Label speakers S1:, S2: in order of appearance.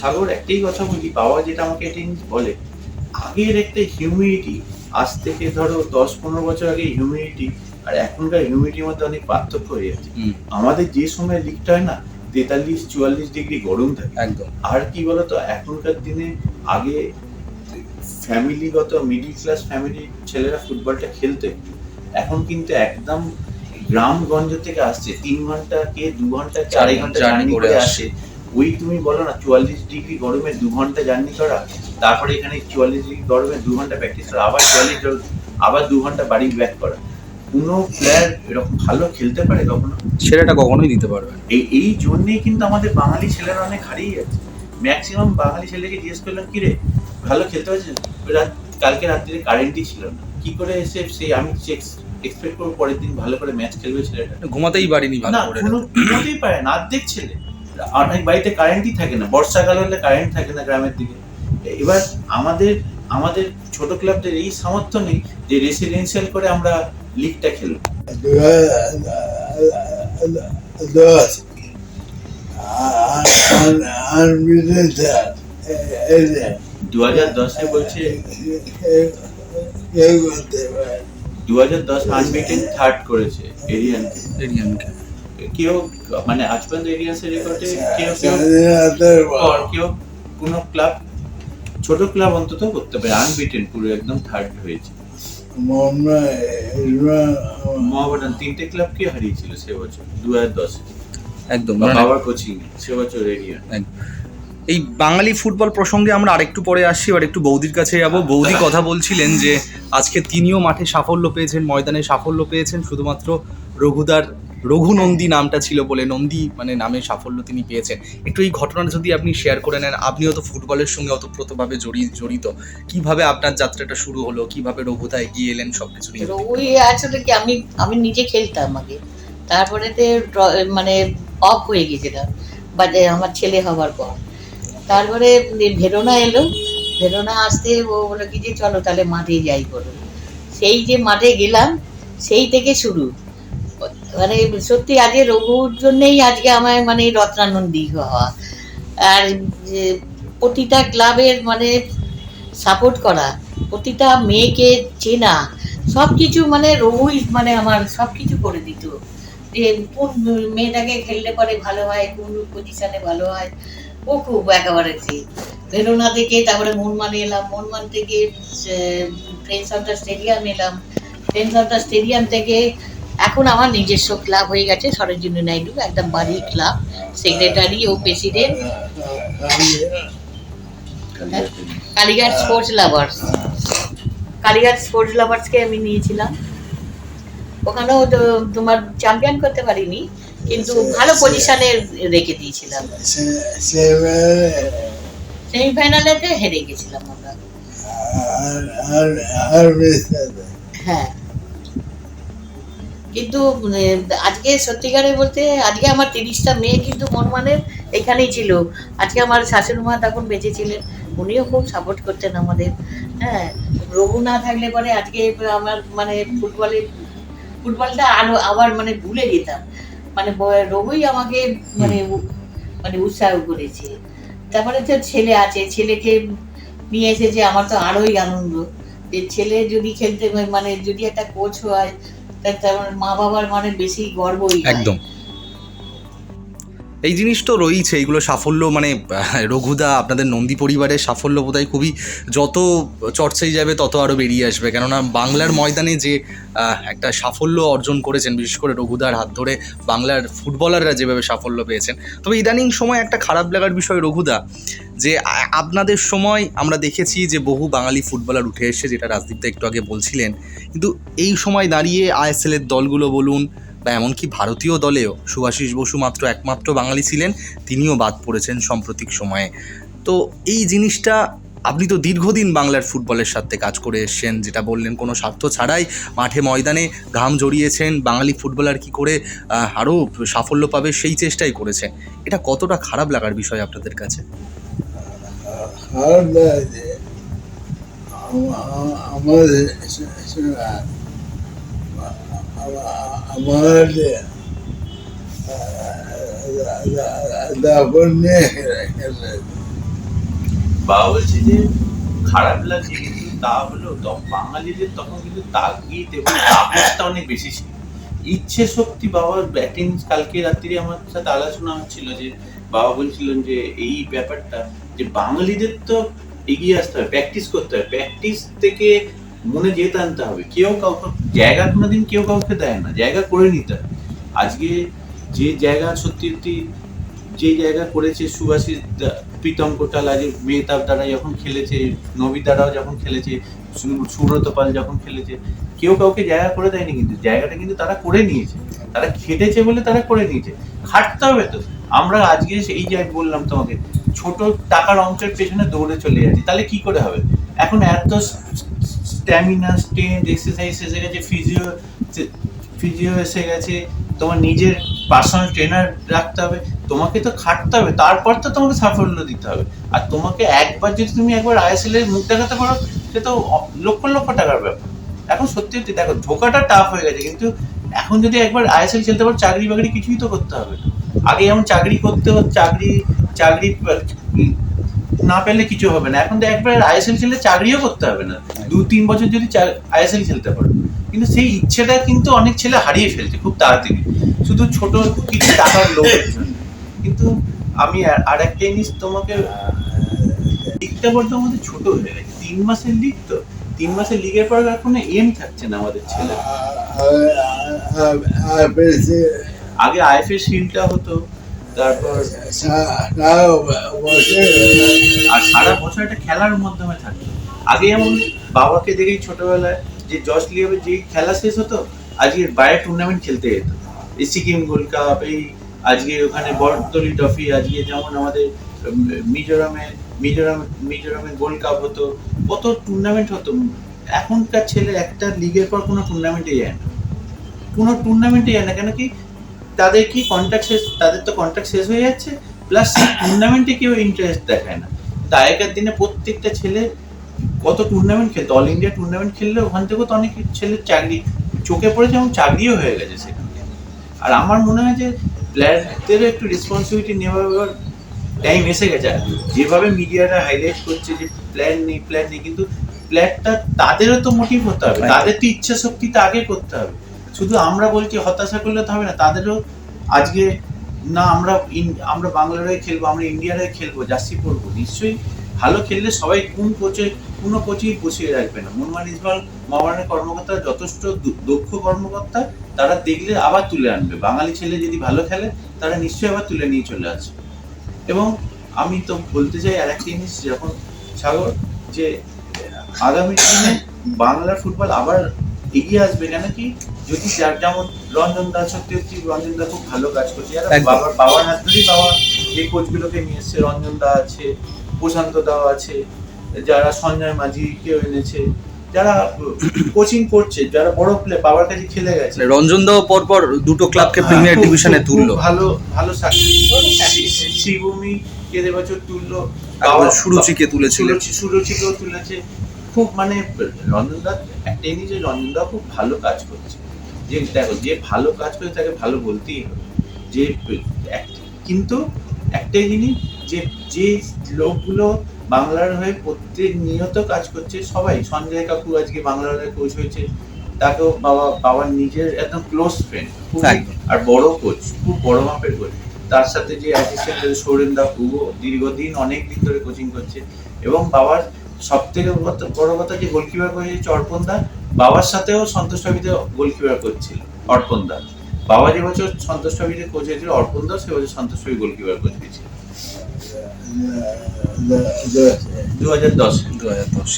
S1: সাগর একটাই কথা বলি বাবা যেটা আমাকে জিনিস বলে আগের একটা হিউমিডিটি আজ থেকে ধরো দশ পনেরো বছর আগে হিউমিডিটি আর এখনকার হিউমিডিটির মধ্যে অনেক পার্থক্য হয়ে যাচ্ছে। আমাদের যে সময় লিকটা হয় না তেতাল্লিশ চুয়াল্লিশ ডিগ্রি গরম থাকে।
S2: একদম।
S1: আর কি বলতো এখনকার দিনে আগে ফ্যামিলিগত মিডিল ক্লাস ফ্যামিলির ছেলেরা ফুটবলটা খেলতে এখন কিন্তু একদম গ্রামগঞ্জ থেকে আসছে তিন ঘণ্টা কে দু ঘণ্টা
S2: চার ঘণ্টা
S1: জার্নি
S2: করে আসে।
S1: ওই তুমি বলো না চুয়াল্লিশ ডিগ্রি গরমে দু ঘণ্টা জার্নি করা তারপরে এখানে চুয়াল্লিশ ডিগ্রি গরমে দু ঘণ্টা প্র্যাকটিস করা আবার চুয়াল্লিশ আবার দু ঘণ্টা বাড়ি ব্যাক করা। কোনো প্লেয়ার এরকম ভালো খেলতে পারে কখনো?
S2: সেরাটা কখনোই দিতে পারবে
S1: এই এই জন্যেই কিন্তু আমাদের বাঙালি ছেলেরা অনেক হারিয়ে যাচ্ছে ম্যাক্সিমাম বাঙালি ছেলেকে জিজ্ঞেস করলাম কি রে ভালো খেলতে পারছিস? রাত কালকে রাত্রিরে কারেন্টই ছিল না। কি করে এসে সে আমি এক্সপেক্ট করব পরের দিন ভালো করে ম্যাচ খেলবে ছেলেটা?
S2: ঘুমাতেই পারিনি
S1: না ঘুমোতেই পারে না অর্ধেক ছেলে। অনেক বাড়িতে কারেন্টই থাকে না, বর্ষাকাল হলে কারেন্ট থাকে না গ্রামের দিকে। এবার আমাদের আমাদের ছোট ক্লাবদের এই সামর্থ্য নেই যে রেসিডেন্সিয়াল করে আমরা লিগটা খেলব। দু হাজার দশে বলছে দু হাজার দশ আনবিটেন থার্ড করেছে এরিয়ান
S2: এরিয়ানকে।
S1: কেউ মানে আজ পর্যন্ত এরিয়ান্সের রেকর্ডে কেউ কেউ
S3: স্বাধীনতার
S1: কোনো ক্লাব ছোট ক্লাব অন্তত করতে পারে আনবিটেন পুরো একদম থার্ড হয়েছে। মহাবাডান তিনটে ক্লাবকে হারিয়েছিল সে বছর দু হাজার দশে।
S2: একদম মানে
S1: বাবার কোচিং সে বছর এরিয়া
S2: এই বাঙালি ফুটবল প্রসঙ্গে আমরা আরেকটু পরে আসছি এবার একটু বৌদির কাছে যাব। বৌদি কথা বলছিলেন যে আজকে তিনিও মাঠে সাফল্য পেয়েছেন ময়দানে সাফল্য পেয়েছেন শুধুমাত্র রঘুদার রঘুনন্দী নামটা ছিল বলে নন্দী মানে নামে সাফল্য তিনি পেয়েছেন। একটু এই ঘটনাটা যদি আপনি শেয়ার করে নেন, আপনিও তো ফুটবলের সঙ্গে অতপ্রতভাবে জড়িত জড়িত। কীভাবে আপনার যাত্রাটা শুরু হলো? কীভাবে রঘুদা এগিয়ে এলেন? সবকিছু নিয়ে
S4: ওই আসলে কি, আমি আমি নিজে খেলতাম আগে। তারপরে মানে অফ হয়ে গেছিলাম। বাজে আমার ছেলে হওয়ার পর। তারপরে ভেরোনা এলো। ভেরোনা আসতে ও বলে কি যে, চলো তাহলে মাঠে যাই করো সেই যে মাঠে গেলাম, সেই থেকে শুরু। মানে সত্যি আজকে রঘুর জন্যেই আজকে আমার মানে রত্নানন্দী হওয়া। আর প্রতিটা ক্লাবের মানে সাপোর্ট করা, প্রতিটা মেয়েকে চেনা সব কিছু মানে রঘুই মানে আমার সব কিছু করে দিত। যে কোন মেয়েটাকে খেললে পরে ভালো হয়, কোন পজিশনে ভালো হয়, ও খুব একেবারে ভেরোনা থেকে তারপরে মনমান এলাম মনমান থেকে ফ্রেন্ডস অফ দ্য স্টেডিয়াম এলাম। ফ্রেন্ডস অফ দ্য স্টেডিয়াম থেকে এখন আমার নিজস্ব ক্লাব হয়ে গেছে সরোজিনী নাইডু একদম বাড়ির ক্লাব সেক্রেটারি ও president Kalighat sports lovers Kalighat sports লাভার্সকে আমি নিয়েছিলাম। ওখানেও তো তোমার চ্যাম্পিয়ন করতে পারিনি কিন্তু ভালো পজিশনে রেখে দিয়েছিলাম। সেমিফাইনালেতে হেরে গেছিলাম আমরা। হ্যাঁ। কিন্তু আজকে সত্যিকারে বলতে আজকে আমার তিরিশটা মেয়ে কিন্তু মনমানের এখানেই ছিল। আজকে আমার শাশুড়ি মা তখন বেঁচে ছিলেন। উনিও খুব সাপোর্ট করতেন আমাদের। হ্যাঁ রঘু না থাকলে পরে আজকে আমার মানে ফুটবলে ফুটবলটা আরও আবার মানে ভুলে যেতাম। মানে রঘুই আমাকে মানে মানে উৎসাহ করেছে। তারপরে তো ছেলে আছে ছেলেকে নিয়ে এসেছে। আমার তো আরোই আনন্দ। যে ছেলে যদি খেলতে মানে যদি একটা কোচ হয় তা তার মা বাবার মানে বেশি গর্বই।
S2: একদম এই জিনিস তো রয়েছে এইগুলো সাফল্য মানে রঘুদা, আপনাদের নন্দী পরিবারের সাফল্য বোধহয় খুবই, যত চর্চায় যাবে, তত আরও বেরিয়ে আসবে। কেননা বাংলার ময়দানে যে একটা সাফল্য অর্জন করেছেন, বিশেষ করে রঘুদার হাত ধরে, বাংলার ফুটবলাররা যেভাবে সাফল্য পেয়েছেন। তবে ইদানিং সময় একটা খারাপ লাগার বিষয় রঘুদা, যে আপনাদের সময় আমরা দেখেছি যে, বহু বাঙালি ফুটবলার উঠে এসে যেটা রাজদীপদা একটু আগে বলছিলেন। কিন্তু এই সময় দাঁড়িয়ে আইএসএলের দলগুলো বলুন বা এমনকি ভারতীয় দলেও সুভাষিস বসু মাত্র একমাত্র বাঙালি ছিলেন, তিনিও বাদ পড়েছেন সাম্প্রতিক সময়ে। তো এই জিনিসটা, আপনি তো দীর্ঘদিন বাংলার ফুটবলের সাথে কাজ করে এসছেন, যেটা বললেন কোনো স্বার্থ ছাড়াই মাঠে ময়দানে ঘাম জড়িয়েছেন, বাঙালি ফুটবলার কি করে আরও সাফল্য পাবে সেই চেষ্টাই করেছেন। এটা কতটা খারাপ লাগার বিষয় আপনাদের কাছে?
S3: আমাদের
S1: ছিল। ইচ্ছে শক্তি বাবার ব্যাটিং কালকে রাত্রি আমার সাথে আলোচনা হচ্ছিল যে, বাবা বলছিলেন যে এই ব্যাপারটা যে বাঙালিদের তো এগিয়ে আসতে হবে প্র্যাকটিস করতে হবে। প্র্যাকটিস থেকে মনে জেত আনতে হবে। কেউ কাউকে, জায়গা কোনোদিন কেউ কাউকে দেয় না, জায়গা করে নিতে হবে আজকে যে জায়গা সত্যি সত্যি যে জায়গা করেছে সুভাষিস প্রীতম কোটাল, আজ মেহতাব দ্বারা যখন খেলেছে, নবী দ্বারাও যখন খেলেছে সুব্রত পাল যখন খেলেছে, কেউ কাউকে জায়গা করে দেয়নি কিন্তু, জায়গাটা কিন্তু তারা করে নিয়েছে। তারা খেটেছে বলে তারা করে নিয়েছে। খাটতে হবে তো। আমরা আজকে এই যে বললাম তোমাকে, ছোট টাকার অঙ্কের পেছনে দৌড়ে চলে যাচ্ছি, তাহলে কি করে হবে? এখন এত স্ট্যামিনা স্ট্রেন্থ এক্সারসাইজ এসে গেছে ফিজিও ফিজিও এসে গেছে, তোমার নিজের পার্সোনাল ট্রেনার রাখতে হবে, তোমাকে তো খাটতে হবে, তারপর তো তোমাকে সাফল্য দিতে হবে। আর তোমাকে একবার যদি তুমি একবার আইএসএল এর মুখ দেখাতে পারো, সে তো লক্ষ লক্ষ টাকার ব্যাপার। এখন সত্যি সত্যি দেখো ঢোকাটা টাফ হয়ে গেছে, কিন্তু এখন যদি একবার আইএসএল খেলতে পারো চাকরি বাকরি কিছুই তো করতে হবে আগে যেমন চাকরি করতে হতো, চাকরি চাকরি না পেলে কিছু হবে না এখন তো একবার আইএসএল খেললে চাকরিও করতে হবে না দু তিন বছর যদি আইএসএল খেলতে পারো কিন্তু সেই ইচ্ছেটা কিন্তু অনেক ছেলে হারিয়ে ফেলছে খুব তাড়াতাড়ি শুধু ছোট কিছু টাকার জন্য কিন্তু আমি আর একটা জিনিস তোমাকে লিগটা বলতে আমাদের ছোট হয়ে গেছে তিন মাসের লিগ তো তিন মাসের লিগের পর আর কোনো এম থাকছে না আমাদের ছেলে আগে আইএফএ শিলটা হতো তারপর আর সারা বছর একটা খেলার মাধ্যমে থাকতো আগে যেমন বাবাকে দেখেই ছোটবেলায় যে জজ লিয়াবে যেই খেলা শেষ হতো আজকে বাইরে টুর্নামেন্ট খেলতে যেত। এই সিকিম গোল্ড কাপ এই আজকে ওখানে বরদলি ট্রফি আজকে যেমন আমাদের মিজোরামে মিজোরাম মিজোরামে গোল্ড কাপ হতো। কত টুর্নামেন্ট হতো। এখনকার ছেলে একটা লিগের পর কোনো টুর্নামেন্টে যায় না। কোনো টুর্নামেন্টে যায় না। কেন কি তাদের কি কন্ট্রাক্ট শেষ তাদের তো কন্ট্রাক্ট শেষ হয়ে যাচ্ছে প্লাস সেই টুর্নামেন্টে কেউ ইন্টারেস্ট দেখায় না। কিন্তু আগেকার দিনে প্রত্যেকটা ছেলে কত টুর্নামেন্ট খেলতো অল ইন্ডিয়া টুর্নামেন্ট খেললে ওখান থেকেও তো অনেক ছেলের চাকরি চোখে পড়েছে এবং চাকরিও হয়ে গেছে সেখান আর আমার মনে হয় যে প্লেয়ারদেরও একটু রেসপন্সিবিলিটি নেওয়ার টাইম এসে গেছে। যেভাবে মিডিয়াটা হাইলাইট করছে যে প্ল্যান নেই প্ল্যান নেই কিন্তু প্ল্যানটা তাদেরও তো মোটিভ হতে হবে। তাদের তো ইচ্ছা শক্তিটা আগে করতে হবে। শুধু আমরা বলছি হতাশা করলে তো হবে না, তাদেরও আজকে না আমরা আমরা বাংলার হয়ে খেলব, আমরা ইন্ডিয়ার হয়ে খেলব, জার্সি পরবো, নিশ্চয়ই ভালো খেললে সবাই কোন কোচে, কোনো কোচেই বসিয়ে রাখবে না। মোহাম্মদ ইসমাল মাওয়ানের কর্মকর্তা, যথেষ্ট দক্ষ কর্মকর্তা, তারা দেখলে আবার তুলে আনবে। বাঙালি ছেলে যদি ভালো খেলে, তারা নিশ্চয়ই আবার তুলে নিয়ে চলে আসবে। এবং আমি তো বলতে চাই আর একটা জিনিস যখন সাগর, যে আগামী দিনে বাংলার ফুটবল আবার এগিয়ে আসবে কেন কি? যদি যার যেমন রঞ্জন দাস সত্যি সত্যি রঞ্জন দা খুব ভালো কাজ করছে। বাবার বাবার হাত ধরেই বাবা যে কোচগুলোকে নিয়ে এসছে রঞ্জন দা আছে প্রশান্ত দাও আছে যারা সঞ্জয় মাঝিকেও এনেছে যারা কোচিং করছে যারা বড় প্লে বাবার কাছে খেলে গেছে।
S2: রঞ্জন দাও পরপর দুটো ক্লাবকে প্রিমিয়ার ডিভিশনে তুললো।
S1: ভালো ভালো সাকসেস শ্রীভূমি কে এবছর তুললো। বাবা-
S2: সুরুচিকে তুলেছিলেন
S1: সুরুচি সুরুচিকেও তুলেছে। খুব মানে রঞ্জন দা একটা জিনিস যে রঞ্জন দা খুব ভালো কাজ করছে। যে দেখো যে ভালো কাজ করে তাকে ভালো বলতেই হবে। যে কিন্তু একটাই জিনিস যে যে লোকগুলো বাংলার হয়ে প্রত্যেক নিয়ত কাজ করছে সবাই সঞ্জয় কাকু আজকে বাংলার হয়ে কোচ হয়েছে। তাকেও বাবা বাবার নিজের একদম ক্লোজ ফ্রেন্ড। আর বড় কোচ খুব বড় মাপের কোচ তার সাথে যে অ্যাসিস্ট্যান্ট সৌরেন দা দীর্ঘদিন অনেক দিন ধরে কোচিং করছে। এবং বাবার সব থেকে বড় কথা যে গোলকিপার করে করেছে অর্পণ দা। বাবার সাথেও সন্তোষ ট্রফিতে গোলকিপার করছিল অর্পণ দা। বাবা যে বছর সন্তোষ ট্রফিতে কোচ হয়েছিল অর্পণ দা সে বছর সন্তোষ ট্রফি গোলকিপার কোচ হয়েছিল দু হাজার দশ।
S2: দু হাজার দশ